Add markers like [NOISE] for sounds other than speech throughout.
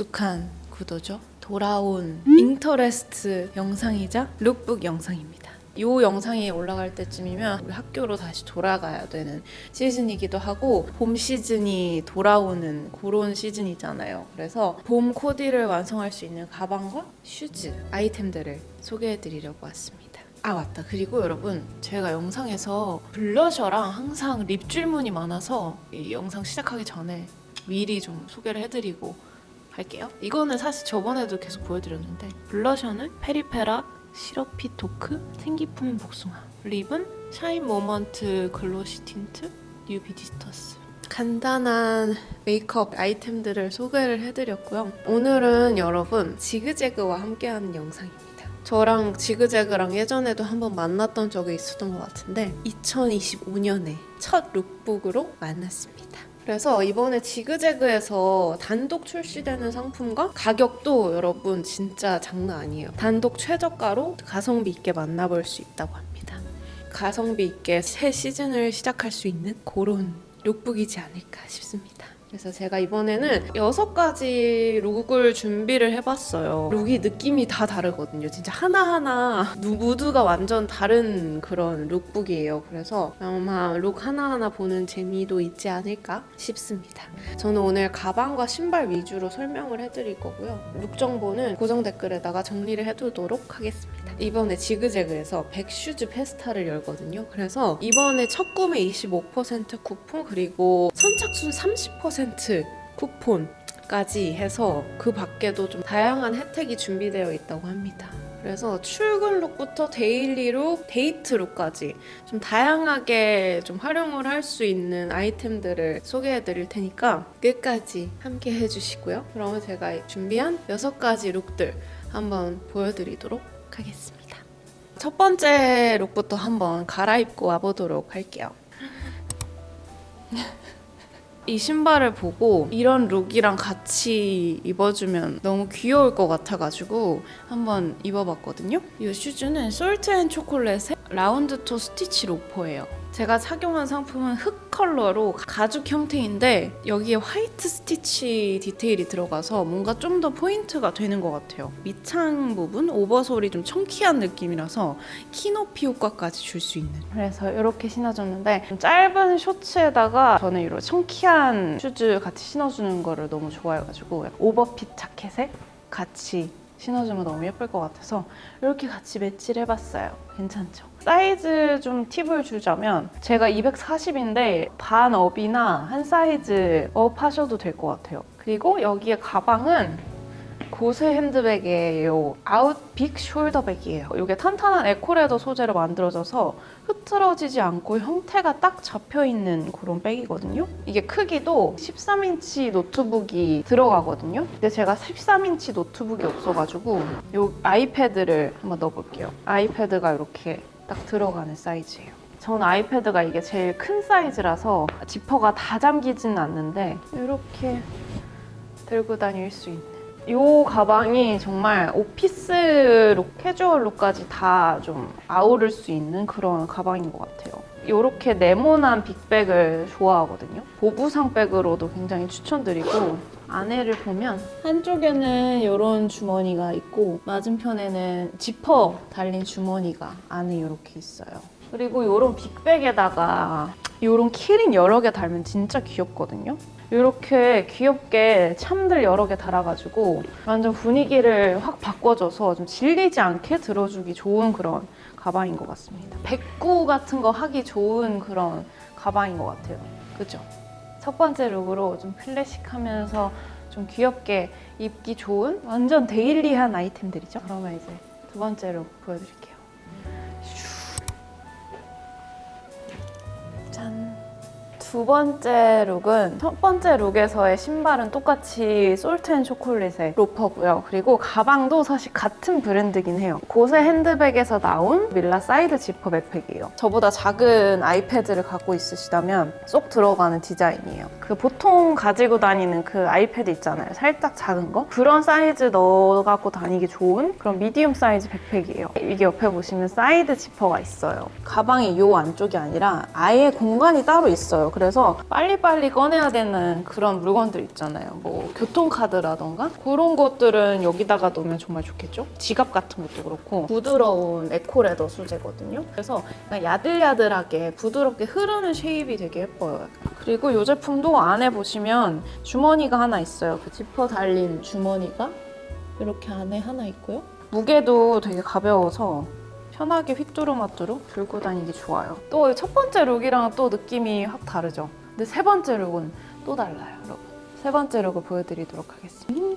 익숙한 구도죠. 돌아온 인터레스트 영상이자 룩북 영상입니다. 이 영상이 올라갈 때쯤이면 우리 학교로 다시 돌아가야 되는 시즌이기도 하고 봄 시즌이 돌아오는 그런 시즌이잖아요. 그래서 봄 코디를 완성할 수 있는 가방과 슈즈, 아이템들을 소개해 드리려고 왔습니다. 아 맞다 그리고 여러분 제가 영상에서 블러셔랑 항상 립 줄무늬 많아서 이 영상 시작하기 전에 미리 좀 소개를 해드리고 할게요. 이거는 사실 저번에도 계속 보여드렸는데 블러셔는 페리페라 시러피 토크 생기품 복숭아 립은 샤인 모먼트 글로시 틴트 뉴 비 디스터스. 간단한 메이크업 아이템들을 소개를 해드렸고요. 오늘은 여러분 지그재그와 함께하는 영상입니다. 저랑 지그재그랑 예전에도 한번 만났던 적이 있었던 것 같은데 2025년에 첫 룩북으로 만났습니다. 그래서 이번에 지그재그에서 단독 출시되는 상품과 가격도 여러분 진짜 장난 아니에요. 단독 최저가로 가성비 있게 만나볼 수 있다고 합니다. 가성비 있게 새 시즌을 시작할 수 있는 그런 룩북이지 않을까 싶습니다. 그래서 제가 이번에는 여섯 가지 룩을 준비를 해봤어요. 룩이 느낌이 다 다르거든요. 진짜 하나하나 누- 무드가 완전 다른 그런 룩북이에요. 그래서 아마 룩 하나하나 보는 재미도 있지 않을까 싶습니다. 저는 오늘 가방과 신발 위주로 설명을 해드릴 거고요. 룩 정보는 고정 댓글에다가 정리를 해두도록 하겠습니다. 이번에 지그재그에서 백슈즈 페스타를 열거든요. 그래서 이번에 첫 구매 25% 쿠폰 그리고 선착순 30% 쿠폰까지 해서 그 밖에도 좀 다양한 혜택이 준비되어 있다고 합니다. 그래서 출근 룩부터 데일리 룩, 데이트 룩까지 좀 다양하게 좀 활용을 할 수 있는 아이템들을 소개해 드릴 테니까 끝까지 함께 해 주시고요. 그러면 제가 준비한 여섯 가지 룩들 한번 보여드리도록 하겠습니다. 첫 번째 룩부터 한번 갈아입고 와보도록 할게요. [LAUGHS] 이 신발을 보고 이런 룩이랑 같이 입어주면 너무 귀여울 것 같아가지고 한번 입어봤거든요. 이 슈즈는 솔트 앤 초콜릿의 라운드 토 스티치 로퍼예요. 제가 착용한 상품은 흑 컬러로 가죽 형태인데 여기에 화이트 스티치 디테일이 들어가서 뭔가 좀 더 포인트가 되는 것 같아요. 밑창 부분 오버솔이 좀 청키한 느낌이라서 키 높이 효과까지 줄 수 있는. 그래서 이렇게 신어줬는데 좀 짧은 셔츠에다가 저는 이런 청키한 슈즈 같이 신어주는 거를 너무 좋아해가지고 오버핏 자켓에 같이 신어주면 너무 예쁠 것 같아서 이렇게 같이 매치를 해봤어요. 괜찮죠? 사이즈 좀 팁을 주자면 제가 240인데 반 업이나 한 사이즈 업 하셔도 될 것 같아요. 그리고 여기에 가방은 고세 핸드백이에요. 아웃 빅 숄더백이에요. 이게 탄탄한 에코레더 소재로 만들어져서 흐트러지지 않고 형태가 딱 잡혀 있는 그런 백이거든요. 이게 크기도 13인치 노트북이 들어가거든요. 근데 제가 13인치 노트북이 없어가지고 이 아이패드를 한번 넣어볼게요. 아이패드가 이렇게 딱 들어가는 사이즈예요. 전 아이패드가 이게 제일 큰 사이즈라서 지퍼가 다 잠기지는 않는데 이렇게 들고 다닐 수 있는 이 가방이 정말 오피스 룩, 캐주얼 룩까지 다 좀 아우를 수 있는 그런 가방인 것 같아요. 이렇게 네모난 빅백을 좋아하거든요. 보부상 백으로도 굉장히 추천드리고 안에를 보면 한쪽에는 이런 주머니가 있고 맞은편에는 지퍼 달린 주머니가 안에 이렇게 있어요. 그리고 이런 빅백에다가 이런 키링 여러 개 달면 진짜 귀엽거든요. 이렇게 귀엽게 참들 여러 개 달아가지고 완전 분위기를 확 바꿔줘서 좀 질리지 않게 들어주기 좋은 그런 가방인 것 같습니다. 백구 같은 거 하기 좋은 그런 가방인 것 같아요. 그죠? 첫 번째 룩으로 좀 클래식하면서 좀 귀엽게 입기 좋은 완전 데일리한 아이템들이죠. 그러면 이제 두 번째 룩 보여드릴게요. 두 번째 룩은 첫 번째 룩에서의 신발은 똑같이 솔트앤 초콜릿의 로퍼고요. 그리고 가방도 사실 같은 브랜드긴 해요. 고세 핸드백에서 나온 밀라 사이드 지퍼 백팩이에요. 저보다 작은 아이패드를 갖고 있으시다면 쏙 들어가는 디자인이에요. 그 보통 가지고 다니는 그 아이패드 있잖아요. 살짝 작은 거. 그런 사이즈 넣어 갖고 다니기 좋은 그런 미디움 사이즈 백팩이에요. 이게 옆에 보시면 사이드 지퍼가 있어요. 가방이 요 안쪽이 아니라 아예 공간이 따로 있어요. 그래서 빨리빨리 꺼내야 되는 그런 물건들 있잖아요. 뭐 교통카드라던가 그런 것들은 여기다가 놓으면 정말 좋겠죠? 지갑 같은 것도 그렇고 부드러운 에코레더 소재거든요. 그래서 야들야들하게 부드럽게 흐르는 쉐입이 되게 예뻐요. 그리고 이 제품도 안에 보시면 주머니가 하나 있어요. 그 지퍼 달린 주머니가 이렇게 안에 하나 있고요. 무게도 되게 가벼워서 편하게 휘뚜루마뚜루 들고 다니기 좋아요. 또 첫 번째 룩이랑 또 느낌이 확 다르죠. 근데 세 번째 룩은 또 달라요, 여러분. 세 번째 룩을 보여드리도록 하겠습니다.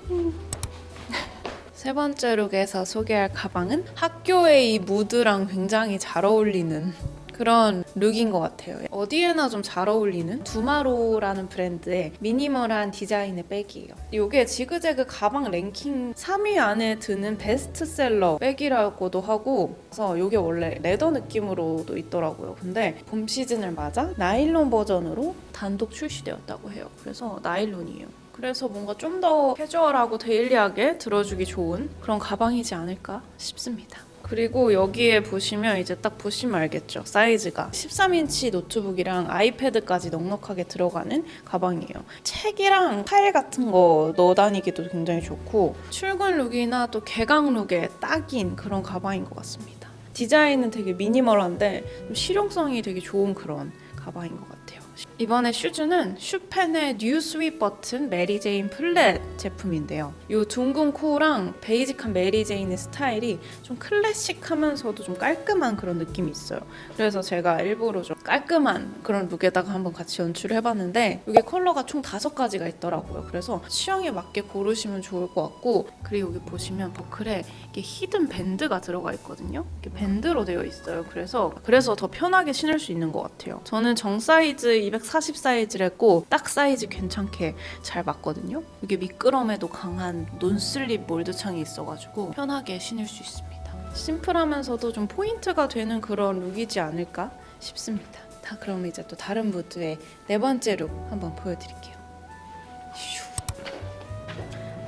세 번째 룩에서 소개할 가방은 학교의 이 무드랑 굉장히 잘 어울리는 그런 룩인 것 같아요. 어디에나 좀 잘 어울리는 두마로라는 브랜드의 미니멀한 디자인의 백이에요. 이게 지그재그 가방 랭킹 3위 안에 드는 베스트셀러 백이라고도 하고 그래서 이게 원래 레더 느낌으로도 있더라고요. 근데 봄 시즌을 맞아 나일론 버전으로 단독 출시되었다고 해요. 그래서 나일론이에요. 그래서 뭔가 좀 더 캐주얼하고 데일리하게 들어주기 좋은 그런 가방이지 않을까 싶습니다. 그리고 여기에 보시면 이제 딱 보시면 알겠죠. 사이즈가 13인치 노트북이랑 아이패드까지 넉넉하게 들어가는 가방이에요. 책이랑 파일 같은 거 넣어 다니기도 굉장히 좋고 출근 룩이나 또 개강 룩에 딱인 그런 가방인 것 같습니다. 디자인은 되게 미니멀한데 좀 실용성이 되게 좋은 그런 가방인 것 같아요. 이번에 슈즈는 슈펜의 뉴 스윗 버튼 메리 제인 플랫 제품인데요. 이 둥근 코랑 베이직한 메리 제인의 스타일이 좀 클래식하면서도 좀 깔끔한 그런 느낌이 있어요. 그래서 제가 일부러 좀 깔끔한 그런 룩에다가 한번 같이 연출을 해봤는데 이게 컬러가 총 다섯 가지가 있더라고요. 그래서 취향에 맞게 고르시면 좋을 것 같고 그리고 여기 보시면 버클에 이게 히든 밴드가 들어가 있거든요. 이렇게 밴드로 되어 있어요. 그래서 그래서 더 편하게 신을 수 있는 것 같아요. 저는 정 사이즈 240 사이즈를 했고 딱 사이즈 괜찮게 잘 맞거든요. 이게 미끄럼에도 강한 논슬립 몰드창이 있어가지고 편하게 신을 수 있습니다. 심플하면서도 좀 포인트가 되는 그런 룩이지 않을까 싶습니다. 다 그럼 이제 또 다른 무드의 네 번째 룩 한번 보여드릴게요. 슈.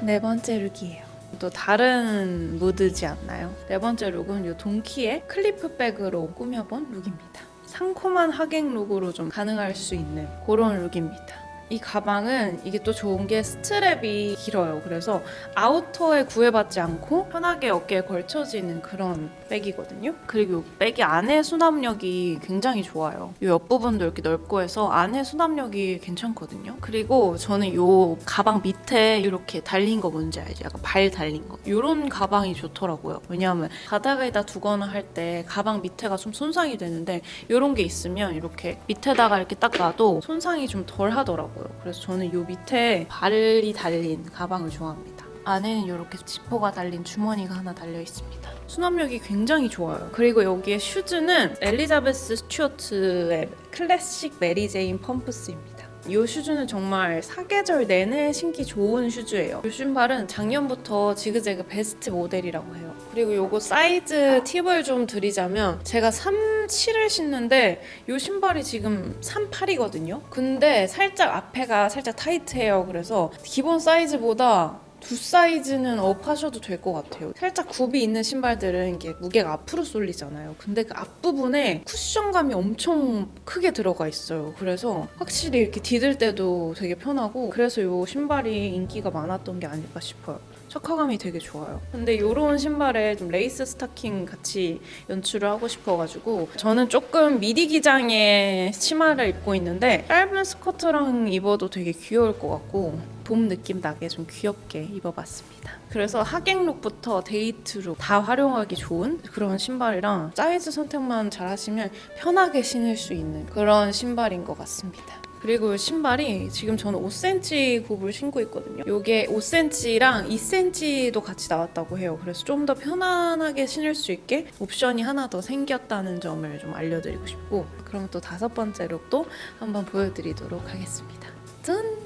네 번째 룩이에요. 또 다른 무드지 않나요? 네 번째 룩은 이 동키의 클리프 백으로 꾸며본 룩입니다. 상콤한 하객 룩으로 좀 가능할 수 있는 그런 룩입니다. 이 가방은 이게 또 좋은 게 스트랩이 길어요. 그래서 아우터에 구애받지 않고 편하게 어깨에 걸쳐지는 그런 백이거든요. 그리고 이 백이 안에 수납력이 굉장히 좋아요. 이 옆부분도 이렇게 넓고 해서 안에 수납력이 괜찮거든요. 그리고 저는 이 가방 밑에 이렇게 달린 거 뭔지 알죠? 약간 발 달린 거. 이런 가방이 좋더라고요. 왜냐하면 바닥에다 두거나 할 때 가방 밑에가 좀 손상이 되는데 이런 게 있으면 이렇게 밑에다가 이렇게 딱 놔도 손상이 좀 덜 하더라고요. 그래서 저는 이 밑에 발이 달린 가방을 좋아합니다. 안에는 이렇게 지퍼가 달린 주머니가 하나 달려 있습니다. 수납력이 굉장히 좋아요. 그리고 여기에 슈즈는 엘리자베스 스튜어트의 클래식 메리 제인 펌프스입니다. 이 슈즈는 정말 사계절 내내 신기 좋은 슈즈예요. 이 신발은 작년부터 지그재그 베스트 모델이라고 해요. 그리고 요거 사이즈 팁을 좀 드리자면 제가 37을 신는데 이 신발이 지금 38이거든요. 근데 살짝 앞에가 살짝 타이트해요. 그래서 기본 사이즈보다 두 사이즈는 업 하셔도 될 것 같아요. 살짝 굽이 있는 신발들은 이게 무게가 앞으로 쏠리잖아요. 근데 그 앞부분에 쿠션감이 엄청 크게 들어가 있어요. 그래서 확실히 이렇게 디딜 때도 되게 편하고 그래서 이 신발이 인기가 많았던 게 아닐까 싶어요. 척화감이 되게 좋아요. 근데 이런 신발에 좀 레이스 스타킹 같이 연출을 하고 싶어가지고 저는 조금 미디 기장의 치마를 입고 있는데 짧은 스커트랑 입어도 되게 귀여울 것 같고 봄 느낌 나게 좀 귀엽게 입어봤습니다. 그래서 하객룩부터 데이트룩 다 활용하기 좋은 그런 신발이랑 사이즈 선택만 잘 하시면 편하게 신을 수 있는 그런 신발인 것 같습니다. 그리고 이 신발이 지금 저는 5cm 굽을 신고 있거든요. 이게 5cm랑 2cm도 같이 나왔다고 해요. 그래서 좀 더 편안하게 신을 수 있게 옵션이 하나 더 생겼다는 점을 좀 알려드리고 싶고 그럼 또 다섯 번째 룩도 한번 보여드리도록 하겠습니다. 짠!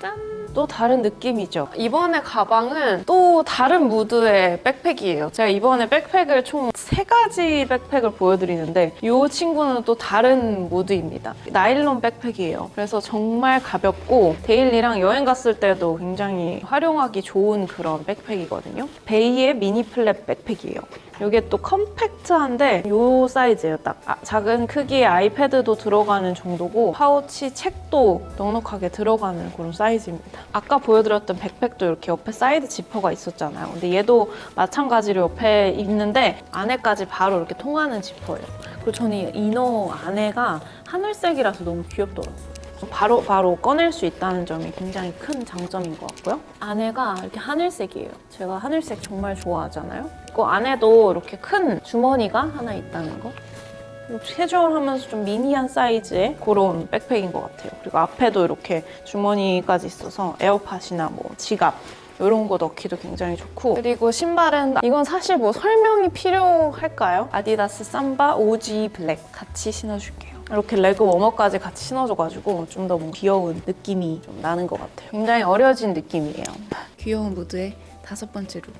짠! 또 다른 느낌이죠. 이번에 가방은 또 다른 무드의 백팩이에요. 제가 이번에 백팩을 총 세 가지 백팩을 보여드리는데 이 친구는 또 다른 무드입니다. 나일론 백팩이에요. 그래서 정말 가볍고 데일리랑 여행 갔을 때도 굉장히 활용하기 좋은 그런 백팩이거든요. 베이의 미니 플랩 백팩이에요. 이게 또 컴팩트한데 요 사이즈예요. 딱 아, 작은 크기의 아이패드도 들어가는 정도고 파우치 책도 넉넉하게 들어가는 그런 사이즈입니다. 아까 보여드렸던 백팩도 이렇게 옆에 사이드 지퍼가 있었잖아요. 근데 얘도 마찬가지로 옆에 있는데 안에까지 바로 이렇게 통하는 지퍼예요. 그리고 저는 이 이너 안에가 하늘색이라서 너무 귀엽더라고요. 바로 바로 꺼낼 수 있다는 점이 굉장히 큰 장점인 것 같고요. 안에가 이렇게 하늘색이에요. 제가 하늘색 정말 좋아하잖아요. 그 안에도 이렇게 큰 주머니가 하나 있다는 거. 캐주얼하면서 좀 미니한 사이즈의 그런 백팩인 것 같아요. 그리고 앞에도 이렇게 주머니까지 있어서 에어팟이나 뭐 지갑 이런 거 넣기도 굉장히 좋고 그리고 신발은 이건 사실 뭐 설명이 필요할까요? 아디다스 삼바 OG 블랙 같이 신어줄게요. 이렇게 레그 워머까지 같이 신어줘가지고 좀 더 귀여운 느낌이 좀 나는 것 같아요. 굉장히 어려진 느낌이에요. 귀여운 무드의 다섯 번째 룩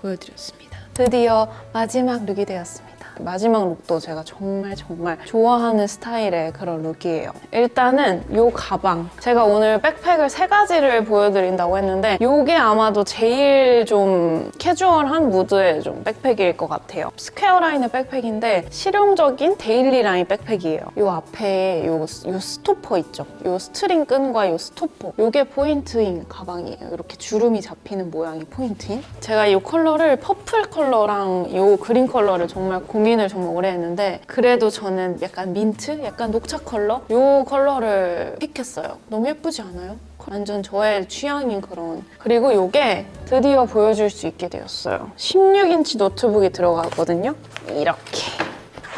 보여드렸습니다. 드디어 마지막 룩이 되었습니다. 마지막 룩도 제가 정말 정말 좋아하는 스타일의 그런 룩이에요. 일단은 이 가방. 제가 오늘 백팩을 세 가지를 보여드린다고 했는데 이게 아마도 제일 좀 캐주얼한 무드의 좀 백팩일 것 같아요. 스퀘어 라인의 백팩인데 실용적인 데일리 라인 백팩이에요. 이 앞에 요, 요 스토퍼 있죠? 요 스트링 끈과 요 스토퍼. 요게 포인트인 가방이에요. 이렇게 주름이 잡히는 모양이 포인트인. 제가 이 컬러를 퍼플 컬러랑 이 그린 컬러를 정말 고민 을 정말 오래 했는데 그래도 저는 약간 민트? 약간 녹차 컬러? 이 컬러를 픽했어요. 너무 예쁘지 않아요? 완전 저의 취향인 그런 그리고 이게 드디어 보여줄 수 있게 되었어요 16인치 노트북이 들어가거든요 이렇게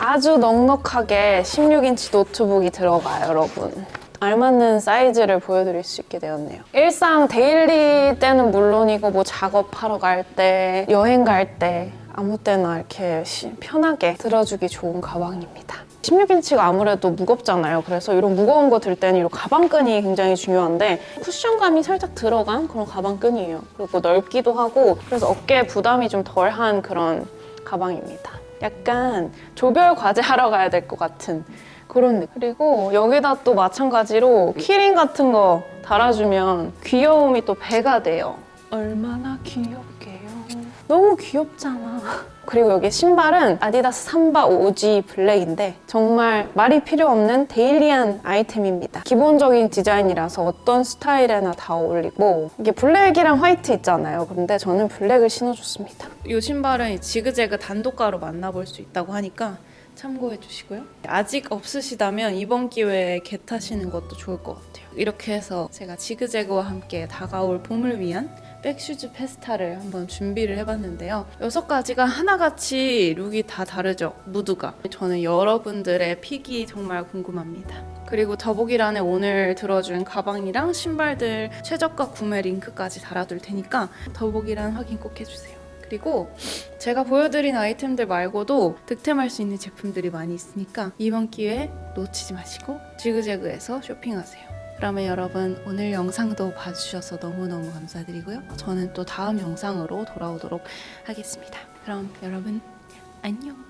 아주 넉넉하게 16인치 노트북이 들어가요 여러분 알맞는 사이즈를 보여드릴 수 있게 되었네요. 일상 데일리 때는 물론이고 뭐 작업하러 갈 때, 여행 갈 때 아무 때나 이렇게 시- 편하게 들어주기 좋은 가방입니다. 16인치가 아무래도 무겁잖아요. 그래서 이런 무거운 거 들 때는 이런 가방끈이 굉장히 중요한데 쿠션감이 살짝 들어간 그런 가방끈이에요. 그리고 넓기도 하고 그래서 어깨에 부담이 좀 덜한 그런 가방입니다. 약간 조별 과제 하러 가야 될 것 같은 그런 느낌. 그리고 여기다 또 마찬가지로 키링 같은 거 달아주면 귀여움이 또 배가 돼요. 얼마나 귀엽게요. 너무 귀엽잖아. [LAUGHS] 그리고 여기 신발은 아디다스 삼바 오지 블랙인데 정말 말이 필요 없는 데일리한 아이템입니다. 기본적인 디자인이라서 어떤 스타일에나 다 어울리고 이게 블랙이랑 화이트 있잖아요. 근데 저는 블랙을 신어줬습니다. 이 신발은 지그재그 단독가로 만나볼 수 있다고 하니까 참고해 주시고요. 아직 없으시다면 이번 기회에 개 타시는 것도 좋을 것 같아요. 이렇게 해서 제가 지그재그와 함께 다가올 봄을 위한 백슈즈 페스타를 한번 준비를 해봤는데요. 여섯 가지가 하나같이 룩이 다 다르죠. 무드가. 저는 여러분들의 픽이 정말 궁금합니다. 그리고 더보기란에 오늘 들어준 가방이랑 신발들 최저가 구매 링크까지 달아둘 테니까 더보기란 확인 꼭 해주세요. 그리고 제가 보여드린 아이템들 말고도 득템할 수 있는 제품들이 많이 있으니까 이번 기회에 놓치지 마시고 지그재그에서 쇼핑하세요. 그러면 여러분 오늘 영상도 봐주셔서 너무너무 감사드리고요. 저는 또 다음 영상으로 돌아오도록 하겠습니다. 그럼 여러분 안녕.